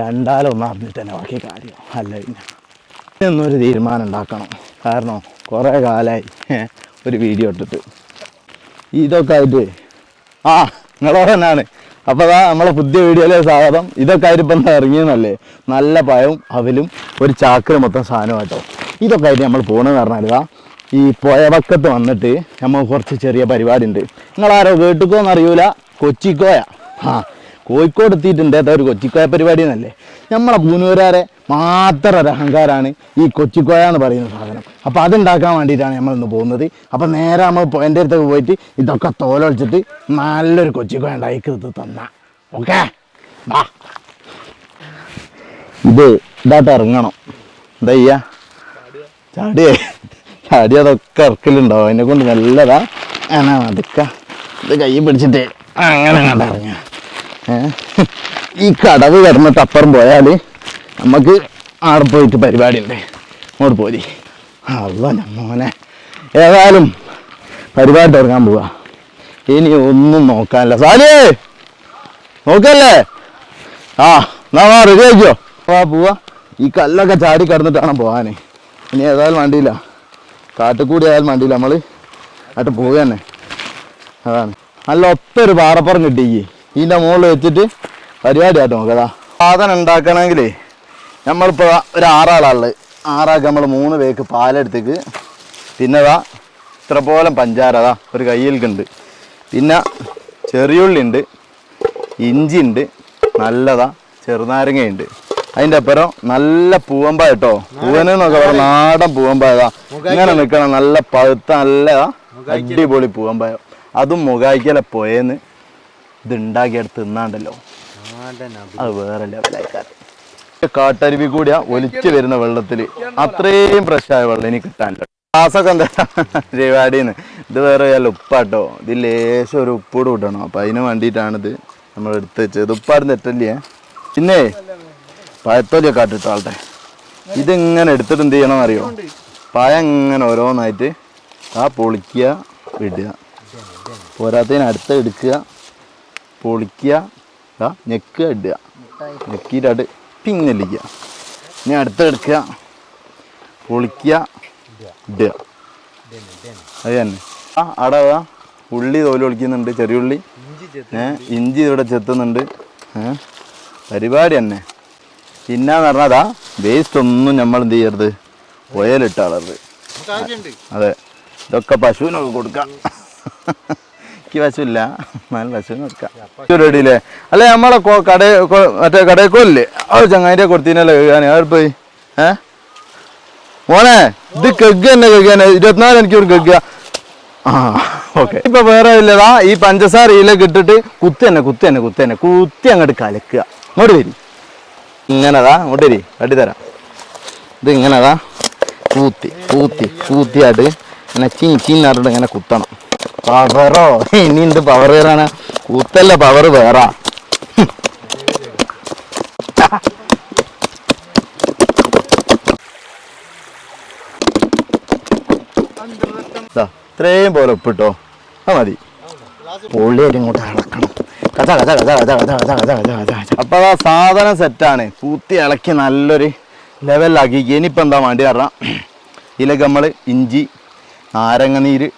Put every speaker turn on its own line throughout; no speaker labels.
രണ്ടാലൊന്നും അറിഞ്ഞിട്ട് തന്നെ ബാക്കി കാര്യം. അല്ല പിന്നെ എന്നൊരു തീരുമാനം ഉണ്ടാക്കണം. കാരണം കുറേ കാലമായി ഒരു വീഡിയോ ഇട്ടിട്ട്. ഇതൊക്കെ ആയിട്ട് ആ നിങ്ങളോട് തന്നെയാണ് അപ്പോൾ അതാ നമ്മളെ പുതിയ വീഡിയോയിലെ സ്വാഗതം. ഇതൊക്കെ ആയിട്ട് ഇപ്പം ഇറങ്ങിയെന്നല്ലേ? നല്ല പഴവും അവലും ഒരു ചാക്കര മൊത്തം സാധനമായിട്ടോ ഇതൊക്കെ ആയിട്ട് നമ്മൾ പോകണമെന്ന് പറഞ്ഞാൽ ഇതാ ഈ പുഴവക്കത്ത് വന്നിട്ട് നമ്മൾ കുറച്ച് ചെറിയ പരിപാടി ഉണ്ട് നിങ്ങളാരോ കേട്ടുക്കോന്ന് അറിയൂല കൊച്ചിക്കോയ. ആ കോഴിക്കോട് എത്തിയിട്ടുണ്ട്. അതൊരു കൊച്ചിക്കോയ പരിപാടി എന്നല്ലേ നമ്മളെ പൂനൂരാരെ മാത്രം ഒരു അഹങ്കാരമാണ് ഈ കൊച്ചിക്കോയ എന്ന് പറയുന്ന സാധനം. അപ്പോൾ അതുണ്ടാക്കാൻ വേണ്ടിയിട്ടാണ് നമ്മൾ ഇന്ന് പോകുന്നത്. അപ്പോൾ നേരെ നമ്മൾ എന്റെ അടുത്തൊക്കെ പോയിട്ട് ഇതൊക്കെ തോലൊളിച്ചിട്ട് നല്ലൊരു കൊച്ചിക്കോയ ഉണ്ടാക്കി ഇത് തന്ന. ഓക്കെ? വാ ഇത് ഇതായിട്ട് ഇറങ്ങണം. എന്താ ചെയ്യാ? ചാടിയേ ചാടി അതൊക്കെ ഇറക്കലുണ്ടാവും. അതിനെ കൊണ്ട് നല്ലതാ. അങ്ങനെ അതൊക്കെ. ഇത് കൈ പിടിച്ചിട്ട് അങ്ങനെ ഇറങ്ങ. ഈ കടവ് കിടന്നിട്ട് അപ്പുറം പോയാൽ നമുക്ക് ആടെ പോയിട്ട് പരിപാടി ഉണ്ട് അങ്ങോട്ട് പോരി. അല്ല മോനെ ഏതായാലും പരിപാടി തുടങ്ങാൻ പോവാ. ഇനി ഒന്നും നോക്കാനില്ല. സാലിയേ നോക്കല്ലേ? ആ എന്നാ റെഡി ആക്കിയോ വാ പോവാ. ഈ കല്ലൊക്കെ ചാടി കിടന്നിട്ടാണ് പോകാൻ ഇനി ഏതായാലും വണ്ടിയില്ല. കാട്ടുകൂടി ആയാലും വണ്ടിയില്ല. നമ്മൾ ആയിട്ട് പോവുക തന്നെ അതാണ്. നല്ല ഒത്തൊരു പാറപ്പുറം കിട്ടി ഇതിന്റെ മുകളിൽ വെച്ചിട്ട് പരിപാടി ആയിട്ട് നോക്കതാ സാധനം ഉണ്ടാക്കണമെങ്കിലേ നമ്മളിപ്പോൾ ഒരു ആറാളുള്ളത് ആറാൾക്ക് നമ്മൾ മൂന്ന് പേക്ക് പാലെടുത്തേക്ക്. പിന്നെ അതാ ഇത്ര പോലെ പഞ്ചാര അതാ ഒരു കയ്യിൽക്കുണ്ട്. പിന്നെ ചെറിയുള്ളി ഉണ്ട് ഇഞ്ചി ഉണ്ട് നല്ലതാ ചെറുനാരങ്ങയുണ്ട്. അതിന്റെ അപ്പുറം നല്ല പൂവമ്പ കേട്ടോ. പൂവന് എന്നൊക്കെ പറഞ്ഞ നാടൻ പൂവമ്പായതാ ഇങ്ങനെ നിൽക്കണം നല്ല പഴുത്ത നല്ലതാ അടിപൊളി പൂവമ്പായ അതും മുഖായിക്കല പോയെന്ന്. ഇത് ഉണ്ടാക്കിയെടുത്ത് തിന്നാണ്ടല്ലോ അത്. വേറെ ലെവലായിക്കാരം കാട്ടരുവി കൂടിയ ഒലിച്ചു വരുന്ന വെള്ളത്തിൽ അത്രയും ഫ്രഷായ വെള്ളം ഇനി കിട്ടാനില്ല. ഗ്ലാസ്സൊക്കെ എന്താ പരിപാടിന്ന്? ഇത് വേറെ അല്ല ഉപ്പാട്ടോ. ഇത് ലേശം ഒരു ഉപ്പൂടെ ഇടണം. അപ്പം അതിന് വേണ്ടിയിട്ടാണിത് നമ്മൾ എടുത്ത് വെച്ചത്. ഉപ്പാട് തെറ്റല്ലേ പിന്നെ പഴത്തോലിയ കാട്ടിട്ടോ ആളുടെ ഇതിങ്ങനെ എടുത്തിട്ട് എന്ത് ചെയ്യണം അറിയോ പഴം ഇങ്ങനെ ഓരോന്നായിട്ട് ആ പൊളിക്കുക ഇടുക. പോരാത്തതിന് അടുത്ത് എടുക്കുക. പൊളിക്കുക. ഇതാ ഞെക്കുക ഇടുക. ഞെക്കിയിട്ട് പിങ് പിങ്ങലിക്കുക ഇനി അടുത്തെടുക്കുക പൊളിക്കുക. ഇടുക. അത് തന്നെ. ആ അവിടെ അതാ ഉള്ളി തോൽ ഒളിക്കുന്നുണ്ട് ചെറിയ ഉള്ളി. ഏ ഇഞ്ചി ഇവിടെ ചെത്തുന്നുണ്ട്. ഏ പരിപാടി തന്നെ. പിന്നെന്ന് പറഞ്ഞാൽ വേസ്റ്റ് ഒന്നും നമ്മൾ എന്ത് ചെയ്യരുത്. ഒയലിട്ടാളത് അതെ. ഇതൊക്കെ പശുവിനൊക്കെ കൊടുക്കാം. എനിക്ക് വശമില്ല എന്നാലും പശുവിന് കൊടുക്കാം റെഡിയില്ലേ? അല്ലെ നമ്മളെ കട മറ്റേ കടയിക്കോല്ലേ ആ ചങ്ങാന്റെ കൊടുത്തീനല്ലേ കേൾക്കാൻ അവർ പോയി. ഏ? മോനെ ഇത് കെഗ് തന്നെ കഴുകാനെ ഇരുപത്തിനാല് ഇരുപത്തിനാല് മണിക്കൂർ കെഗ്ഗ. ആ ഓക്കെ. ഇപ്പൊ വേറെ ഇല്ലതാ ഈ പഞ്ചസാര ഇതിലേക്ക് ഇട്ടിട്ട് കുത്തി തന്നെ കുത്തി തന്നെ കുത്തി തന്നെ. കുത്തി അങ്ങോട്ട് കലക്കുക. ഇങ്ങോട്ട് വരി. ഇങ്ങനെതാ ഇങ്ങോട്ട് വരി. അടിത്തരാം ഇത് ഇങ്ങനെതാ കൂത്തി കൂത്തി കൂത്തിയായിട്ട് ഇങ്ങനെ ചീ ചീന്നറിട്ട് ഇങ്ങനെ കുത്തണം. പവറോ ഇനി എന്ത് പവർ വേറാണ്? കൂത്തല്ല പവർ വേറ. ഇത്രയും പോലെ ഉപ്പിട്ടോ? ആ മതി. പൊള്ളിയായിട്ട് ഇങ്ങോട്ട് ഇളക്കണം കഥ കഥ കഥ കഥ കഥ കഥ കഥ അപ്പോൾ ആ സാധനം സെറ്റാണ് കൂത്തി ഇളക്കി നല്ലൊരു ലെവലിലാക്കി ഇനിയിപ്പോൾ എന്താ വേണ്ടി പറഞ്ഞാൽ ഇതിലേക്ക് നമ്മൾ ഇഞ്ചി നാരങ്ങനീര്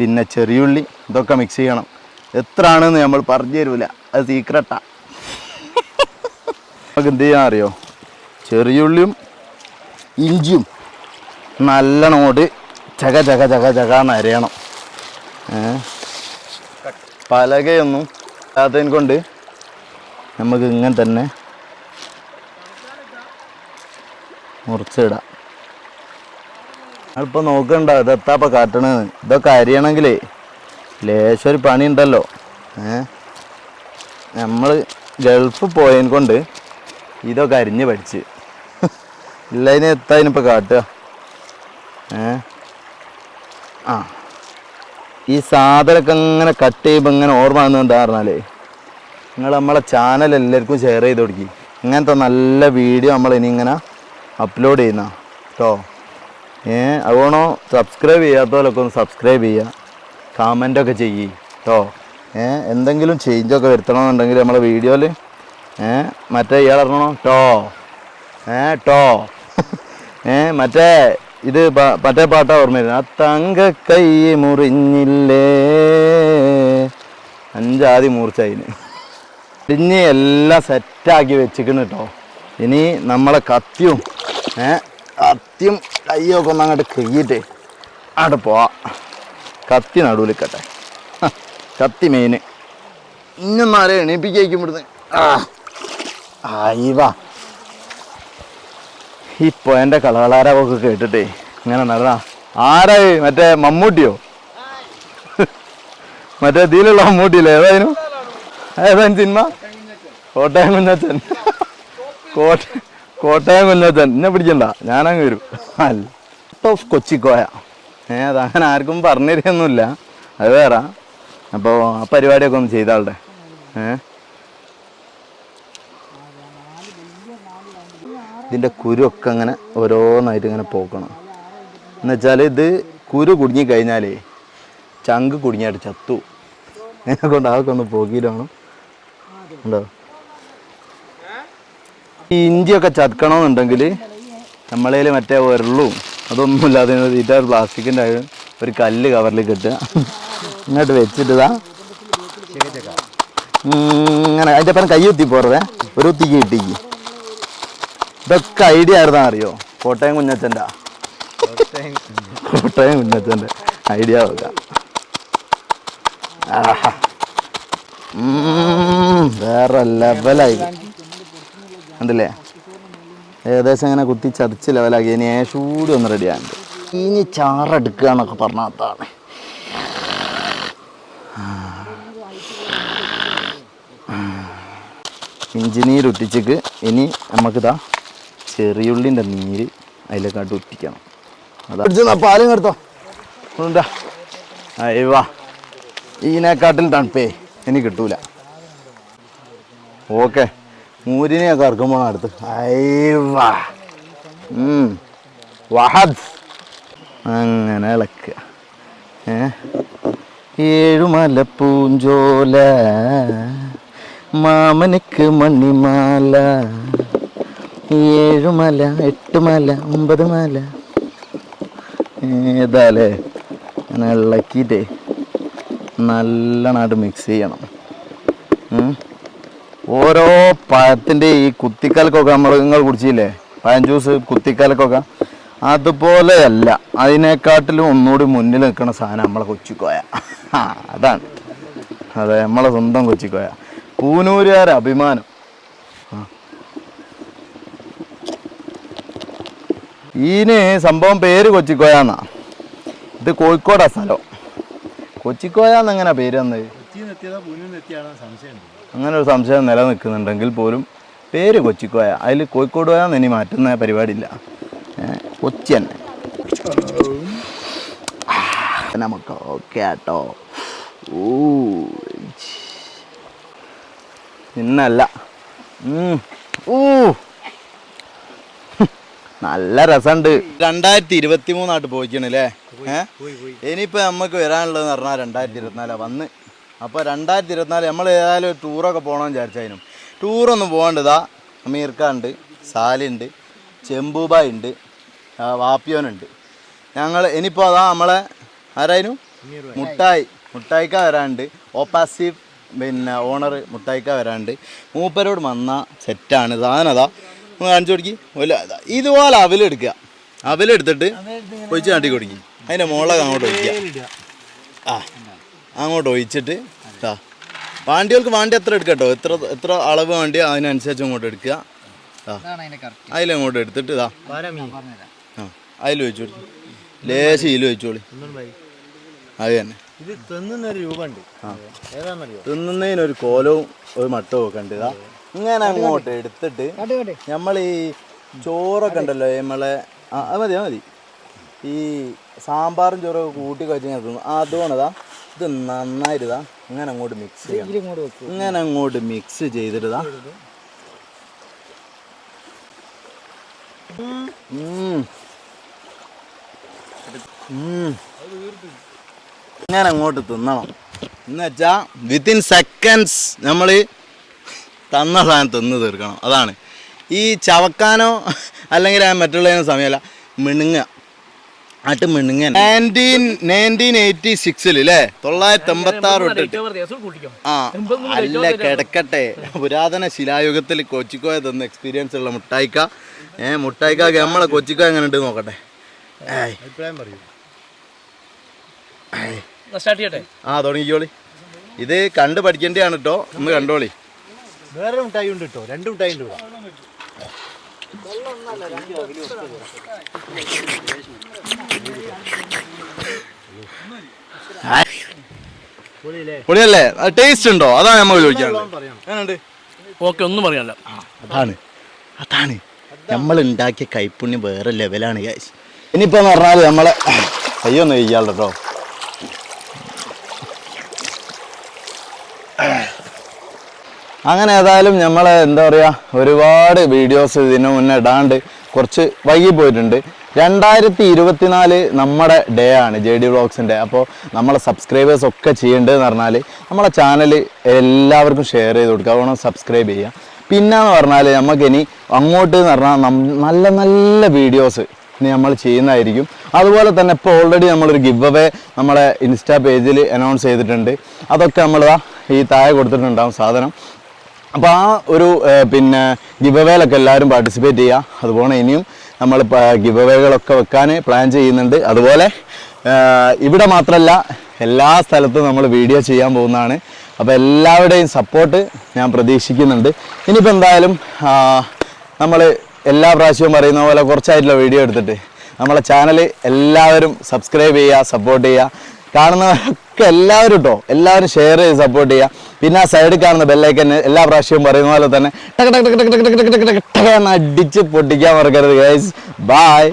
പിന്നെ ചെറിയുള്ളി ഇതൊക്കെ മിക്സ് ചെയ്യണം. എത്ര ആണെന്ന് നമ്മൾ പറഞ്ഞു തരൂല. അത് സീക്രട്ടാ നമുക്ക് എന്ത് ചെയ്യാൻ അറിയോ? ചെറിയുള്ളിയും ഇഞ്ചിയും നല്ലോട് ചക ചക ചക ചക നരയണം. പലകയൊന്നും ഇല്ലാത്തതിനെ കൊണ്ട് നമുക്ക് ഇങ്ങനെ തന്നെ മുറിച്ചിടാം. അതിപ്പോൾ നോക്കണ്ട ഇതെത്താപ്പ കാട്ടണെന്ന് ഇതൊക്കെ അരിയണമെങ്കിലേ ലേശം പണി ഉണ്ടല്ലോ ഏ? നമ്മൾ ഗൾഫ് പോയതിനെ കൊണ്ട് ഇതൊക്കെ അരിഞ്ഞ് പഠിച്ച്. ഇല്ല ഇതിന് എത്താ ഇതിനിപ്പോൾ കാട്ടുക. ഏ? ആ. ഈ സാധനമൊക്കെ ഇങ്ങനെ കട്ട് ചെയ്യുമ്പോൾ ഇങ്ങനെ ഓർമ്മ വന്നെന്താ പറഞ്ഞാലേ നിങ്ങൾ നമ്മളെ ചാനൽ എല്ലാവർക്കും ഷെയർ ചെയ്ത് കൊടുക്കി. ഇങ്ങനത്തെ നല്ല വീഡിയോ നമ്മൾ ഇനി ഇങ്ങനെ അപ്ലോഡ് ചെയ്യുന്ന കേട്ടോ ഏ അതുകൊണ്ടോ സബ്സ്ക്രൈബ് ചെയ്യാത്തവരൊക്കെ ഒന്ന് സബ്സ്ക്രൈബ് ചെയ്യുക. കമന്റൊക്കെ ചെയ്യ് കേട്ടോ ഏ എന്തെങ്കിലും ചേഞ്ചൊക്കെ വരുത്തണമെന്നുണ്ടെങ്കിൽ നമ്മളെ വീഡിയോയിൽ ഏ മറ്റേ ഇയാൾ ഇറങ്ങണോ? ടോ ഏ ടോ ഏ മറ്റേ ഇത് മറ്റേ പാട്ടാ ഓർമ്മ വരുന്നത്. ആ തങ്ക കൈ മുറിഞ്ഞില്ലേ? അഞ്ചാതി മൂർച്ചയിന്. ഇനി എല്ലാം സെറ്റാക്കി വെച്ചിക്കണ് കേട്ടോ ഇനി നമ്മളെ കത്തിയും ഏ കത്തിയും കയ്യൊക്കെ ഒന്ന് അങ്ങോട്ട് കയ്യിട്ട് അവിടെ പോവാ. കത്തി നടുവിലിക്കട്ടെ കത്തി മെയിന് ഇന്നൊന്നാരെ എണീപ്പിക്കും ഇവിടുന്ന്. ആയിവാ അയ്യവാ ഇപ്പൊ എന്റെ കളകളാരൊക്കെ കേട്ടിട്ടേ ഇങ്ങനെ നടന്ന. ആരായി? മറ്റേ മമ്മൂട്ടിയോ? മറ്റേ ഇതിലുള്ള മമ്മൂട്ടിയില്ലേ? ഏതായിരുന്നു ഏതായിരുന്നു സിനിമ? കോട്ടയം കുഞ്ഞച്ചൻ. കോട്ട കോട്ടയം കൊല്ലത്തൻ. എന്നെ പിടിക്കണ്ട. ഞാനങ്ങ് വരും. അല്ല. കൊച്ചിക്കോയ. ഏ അതങ്ങനെ ആർക്കും പറഞ്ഞു തരികയൊന്നുമില്ല അത് വേറെ. അപ്പോൾ ആ പരിപാടിയൊക്കെ ഒന്ന് ചെയ്താളുടെ. ഏ? ഇതിന്റെ കുരുവൊക്കെ അങ്ങനെ ഓരോന്നായിട്ട് ഇങ്ങനെ പോക്കണം. എന്നുവെച്ചാൽ ഇത് കുരു കുടുങ്ങി കഴിഞ്ഞാലേ ചങ്ക് കുടുങ്ങിയായിട്ട് ചത്തു. എന്നെ കൊണ്ട് അതൊക്കെ ഒന്ന് ഉണ്ടോ? ഈ ഇഞ്ചിയൊക്കെ ചതക്കണമെന്നുണ്ടെങ്കിൽ നമ്മളതിൽ മറ്റേ ഉരുളും അതൊന്നും ഇല്ലാതെ തീറ്റ പ്ലാസ്റ്റിക്കിന്റെ ഒരു കല്ല് കവറിൽ കിട്ടുക ഇങ്ങോട്ട് വെച്ചിട്ടതാ. ഇങ്ങനെ അതിന്റെ പറഞ്ഞ കൈ കുത്തി പോറതേ ഒരു കുത്തിക്ക് കിട്ടിക്ക് ഇതൊക്കെ ഐഡിയ ആയിരുന്നാ അറിയോ? കോട്ടയം കുഞ്ഞച്ചന്റെ. കോട്ടയം കുഞ്ഞച്ചന്റെ ഐഡിയ വെക്കാം വേറെ ലെവലായി കണ്ടില്ലേ ഏകദേശം അങ്ങനെ കുത്തി ചതച്ച് ലെവലാക്കി ഇനി ഏഷൂടി ഒന്ന് റെഡിയാണ്ട് ഇനി ചാറെടുക്കുക എന്നൊക്കെ പറഞ്ഞാത്താണ് അതാണ്. ഇഞ്ചിനീര് ഒറ്റിച്ചിക്ക് ഇനി നമുക്കിതാ ചെറിയുള്ളിന്റെ നീര് അതിലേക്കാട്ട് ഒറ്റിക്കണം അതാ. പാലും കെടുത്തോ അയ്യവാ ഇതിനെക്കാട്ടിൽ തണുപ്പേ. ഇനി കിട്ടൂല. ഓക്കെ. മൂരിനെയൊക്കെ ഇറക്കുമ്പോൾ അടുത്ത്. വഹദ്. അങ്ങനെ ഇളക്കുക ഏഴുമല പൂഞ്ചോല മാമനക്ക് മണിമാല ഏഴുമല എട്ട് മല ഒമ്പത് മല. ഏതാലേ? അങ്ങനെ ഇളക്കിയിട്ടേ നല്ലോണമായിട്ട് മിക്സ് ചെയ്യണം. ഓരോ പഴത്തിന്റെ ഈ കുത്തിക്കലക്കൊക്കെ നമ്മൾ നിങ്ങൾ കുടിച്ചില്ലേ? പഴം ജ്യൂസ് കുത്തിക്കലക്കൊക്കെ. അതുപോലെയല്ല അതിനെക്കാട്ടിലും ഒന്നുകൂടി മുന്നിൽ നിൽക്കുന്ന സാധനം നമ്മളെ കൊച്ചിക്കോയ അതാണ്. അതെ നമ്മളെ സ്വന്തം കൊച്ചിക്കോയ പൂനൂരുകാരെ അഭിമാനം. ഇതിന് സംഭവം പേര് കൊച്ചിക്കോയ എന്നാ? ഇത് കോഴിക്കോടാ സ്ഥലം. കൊച്ചിക്കോയ എങ്ങനെ പേര് വന്നത് അങ്ങനെ ഒരു സംശയം നിലനിൽക്കുന്നുണ്ടെങ്കിൽ പോലും പേര് കൊച്ചിക്കോയ. അതിൽ കോഴിക്കോട് പോയാന്ന് ഇനി മാറ്റുന്ന പരിപാടിയില്ല. കൊച്ചി തന്നെ നമുക്ക് ഓക്കെ ആട്ടോ. ഊ നിന്നല്ല ഉം. ഊ. നല്ല രസമുണ്ട് രണ്ടായിരത്തി ഇരുപത്തി മൂന്നായിട്ട് പോയിക്കണല്ലേ ഏഹ് ഇനിയിപ്പോ നമുക്ക് വരാനുള്ളതെന്ന് പറഞ്ഞാൽ രണ്ടായിരത്തി ഇരുപത്തിനാലാ വന്ന്. അപ്പോൾ രണ്ടായിരത്തി ഇരുപത്തിനാല് നമ്മൾ ഏതായാലും ഒരു ടൂറൊക്കെ പോകണമെന്ന് വിചാരിച്ചതിനും ടൂറൊന്നും പോകേണ്ടതാ അമീർക്ക ഉണ്ട് സാലുണ്ട് ചെമ്പൂബായ് ഉണ്ട് വാപ്പിയോനുണ്ട്. ഞങ്ങൾ ഇനിയിപ്പോൾ അതാ നമ്മളെ ആരായിരുന്നു? മുട്ടായി. മുട്ടായിക്ക വരാണ്ട്. ഓപ്പാസീവ് പിന്നെ ഓണർ മുട്ടായിക്ക വരാണ്ട്. മൂപ്പരോട് വന്ന സെറ്റാണ് സാധനതാ ഒന്ന് കാണിച്ചു കൊടുക്കി. ഒല്ല ഇതുപോലെ അവലെടുക്കുക അവലെടുത്തിട്ട് ഒഴിച്ച് കാട്ടി കൊടുക്കി. അതിന്റെ മുകളിലൊക്കെ അങ്ങോട്ട് ഒഴിക്കുക. ആ. അങ്ങോട്ട് ഒഴിച്ചിട്ട് ആ വാണ്ടികൾക്ക് വാണ്ടി എത്ര എടുക്കട്ടോ എത്ര എത്ര അളവ് വേണ്ടി അതിനനുസരിച്ച് അങ്ങോട്ട് എടുക്കുക ആ അതിലങ്ങോട്ട് എടുത്തിട്ട് ഇതാ. ആ അതിൽ വെച്ചു കൊടുക്കും ലേശം ഇതിൽ വെച്ചോളി അത് തന്നെ. തിന്നുന്നതിനൊരു കോലവും ഒരു മട്ടവും ഒക്കെ ഉണ്ട് ഇതാ. ഇങ്ങനെ അങ്ങോട്ട് എടുത്തിട്ട് നമ്മൾ ഈ ചോറൊക്കെ ഉണ്ടല്ലോ നമ്മളെ ആ അത് മതി അത് മതി. ഈ സാമ്പാറും ചോറൊക്കെ കൂട്ടി കഴിച്ച് ആ തിന്നും അതുകൊണ്ടതാ ഇത് നന്നായിരുതാ ഇങ്ങനെ അങ്ങോട്ട് മിക്സ്
ചെയ്യാം.
ഇങ്ങനെ അങ്ങോട്ട് മിക്സ് ചെയ്തിട്ടാ ഇങ്ങനെ അങ്ങോട്ട് തിന്നണം. എന്നുവെച്ചാ വിത്തിൻ സെക്കൻഡ്സ് നമ്മൾ തന്ന സാധനം തിന്ന് തീർക്കണം. അതാണ്. ഈ ചവക്കാനോ അല്ലെങ്കിൽ മറ്റുള്ളതിനോ സമയമല്ല. മിണുങ്ങ എയ്റ്റി സിക്സിൽ അല്ലേ തൊള്ളായിരത്തി എൺപത്തി ആറ് തൊട്ടിട്ട് ആ അല്ല കിടക്കട്ടെ പുരാതന ശിലായുഗത്തിൽ കൊച്ചിക്കോയ തന്ന എക്സ്പീരിയൻസ് ഉള്ള മുട്ടായിക്ക ഏ മുട്ടായിക്ക നമ്മളെ കൊച്ചിക്കോ എങ്ങനെ ഉണ്ട് നോക്കട്ടെ ആ തുടങ്ങിക്കോളി ഇത് കണ്ട് പഠിക്കേണ്ടതാണ് കേട്ടോ ഒന്ന് കണ്ടോളി
വേറെ മിഠായി ഉണ്ട് കേട്ടോ രണ്ട് മിഠായി ഉണ്ട് ഇവിടെ പൊളിയല്ലേ?
ടേസ്റ്റ് ഉണ്ടോ? അതാണ് നമ്മൾ ചോദിക്കാനുള്ളത്.
ഓക്കെ ഒന്നും പറയാനില്ല.
അതാണ്. അതാണ്. നമ്മൾ ഉണ്ടാക്കിയ കൈപ്പുണ്യം വേറെ ലെവലാണ് guys. ഇനിയിപ്പോ എന്ന് പറഞ്ഞാൽ നമ്മളെ അയ്യോ കഴിക്കാൾ കേട്ടോ അങ്ങനെ ഏതായാലും നമ്മൾ എന്താ പറയുക ഒരുപാട് വീഡിയോസ് ഇതിനു മുന്നേ ഇടാണ്ട് കുറച്ച് വൈകി പോയിട്ടുണ്ട്. രണ്ടായിരത്തി ഇരുപത്തിനാല് നമ്മുടെ ഡേ ആണ് ജെ ഡി വ്ളോഗ്സിന്റെ അപ്പോൾ നമ്മളെ സബ്സ്ക്രൈബേഴ്സ് ഒക്കെ ചെയ്യേണ്ടതെന്ന് പറഞ്ഞാൽ നമ്മളെ ചാനൽ എല്ലാവർക്കും ഷെയർ ചെയ്ത് കൊടുക്കുക. അതുകൊണ്ട് സബ്സ്ക്രൈബ് ചെയ്യുക. പിന്നെ എന്ന് പറഞ്ഞാൽ നമുക്കിനി അങ്ങോട്ട് എന്ന് പറഞ്ഞാൽ നല്ല നല്ല വീഡിയോസ് ഇനി നമ്മൾ ചെയ്യുന്നതായിരിക്കും. അതുപോലെ തന്നെ ഇപ്പോൾ ഓൾറെഡി നമ്മളൊരു ഗിവ് അവേ നമ്മളെ ഇൻസ്റ്റാ പേജിൽ അനൗൺസ് ചെയ്തിട്ടുണ്ട്. അതൊക്കെ നമ്മൾ ഈ താഴെ കൊടുത്തിട്ടുണ്ടാവും സാധനം. അപ്പോൾ ആ ഒരു പിന്നെ ഗിവ് അവേയിലൊക്കെ എല്ലാവരും പാർട്ടിസിപ്പേറ്റ് ചെയ്യുക. അതുപോലെ ഇനിയും നമ്മൾ ഗിവ് അവേകളൊക്കെ വെക്കാൻ പ്ലാൻ ചെയ്യുന്നുണ്ട്. അതുപോലെ ഇവിടെ മാത്രമല്ല എല്ലാ സ്ഥലത്തും നമ്മൾ വീഡിയോ ചെയ്യാൻ പോകുന്നതാണ്. അപ്പോൾ എല്ലാവരുടെയും സപ്പോർട്ട് ഞാൻ പ്രതീക്ഷിക്കുന്നുണ്ട്. ഇനിയിപ്പോൾ എന്തായാലും നമ്മൾ എല്ലാ പ്രാവശ്യവും പറയുന്ന പോലെ കുറച്ചായിട്ടുള്ള വീഡിയോ എടുത്തിട്ട് നമ്മളെ ചാനൽ എല്ലാവരും സബ്സ്ക്രൈബ് ചെയ്യുക സപ്പോർട്ട് ചെയ്യുക. കാണുന്നവരൊക്കെ എല്ലാവരും കേട്ടോ എല്ലാവരും ഷെയർ ചെയ്ത് സപ്പോർട്ട് ചെയ്യുക പിന്നെ ആ സൈഡിൽ കാണുന്ന ബെല്ലൈക്കൻ എല്ലാ പ്രാവശ്യവും പറയുന്ന പോലെ തന്നെ ടക ടക ടക ടക ടക ടക ടക ടക ടക എന്ന് അടിച്ച് പൊട്ടിക്കാൻ മറക്കരുത് ഗൈസ് ബായ്